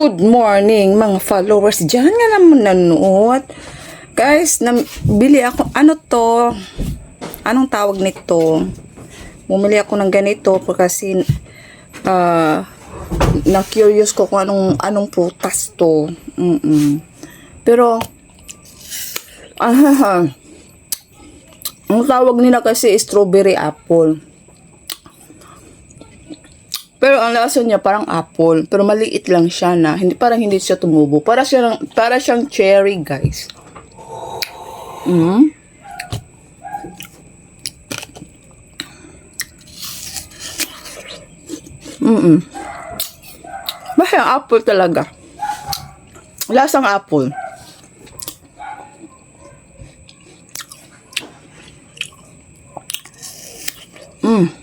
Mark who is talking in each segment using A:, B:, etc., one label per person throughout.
A: Good morning mga followers. Diyan nga naman nanood. Guys, nabili ako, ano to? Anong tawag nito? Bumili ako ng ganito kasi ah na-curious ko kung anong, anong prutas to. Mm-mm. Pero, ah, ang tawag nila kasi strawberry apple. Pero ang lasa niya parang apple, pero maliit lang siya na, hindi parang hindi siya tumubo. Para siyang para siyang cherry, guys. Mm. Mm. Basta yung apple talaga. Lasang apple. Mm.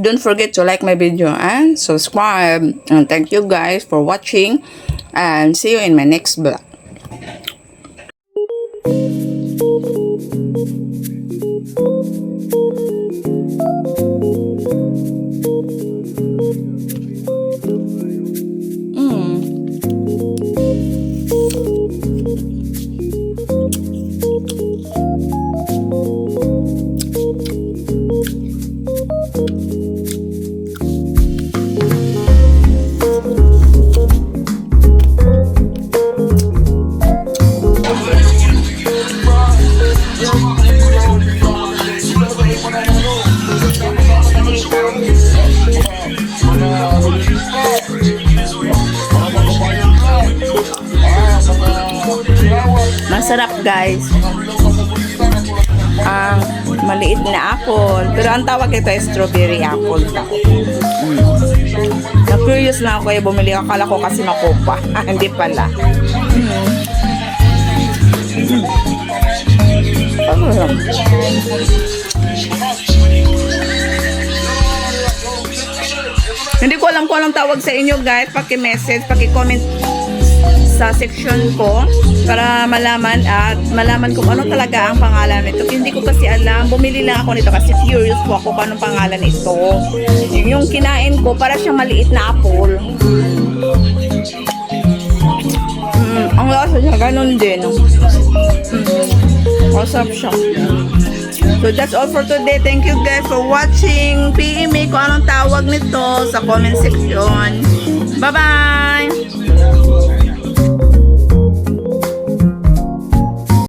A: Don't forget to like my video and subscribe. And thank you guys for watching. And see you in my next vlog Masarap guys. Ang maliit na apple. Pero ang tawag ito ay strawberry apple. Mm. Na-curious lang ako eh, bumili. Akala ko kasi makupa. Hindi pala. Mm. Hindi ko alam kung anong tawag sa inyo guys. Paki-message, paki-comment sa section ko para malaman at malaman kung ano talaga ang pangalan nito. Hindi ko kasi alam. Bumili lang ako nito kasi curious po ako kung anong pangalan nito. Yung kinain ko, para siyang maliit na apple. Mm, ang lasa niya, ganun din. Mm, masarap siya. So that's all for today. Thank you guys for watching. PM me kung anong tawag nito sa comment section. Bye-bye!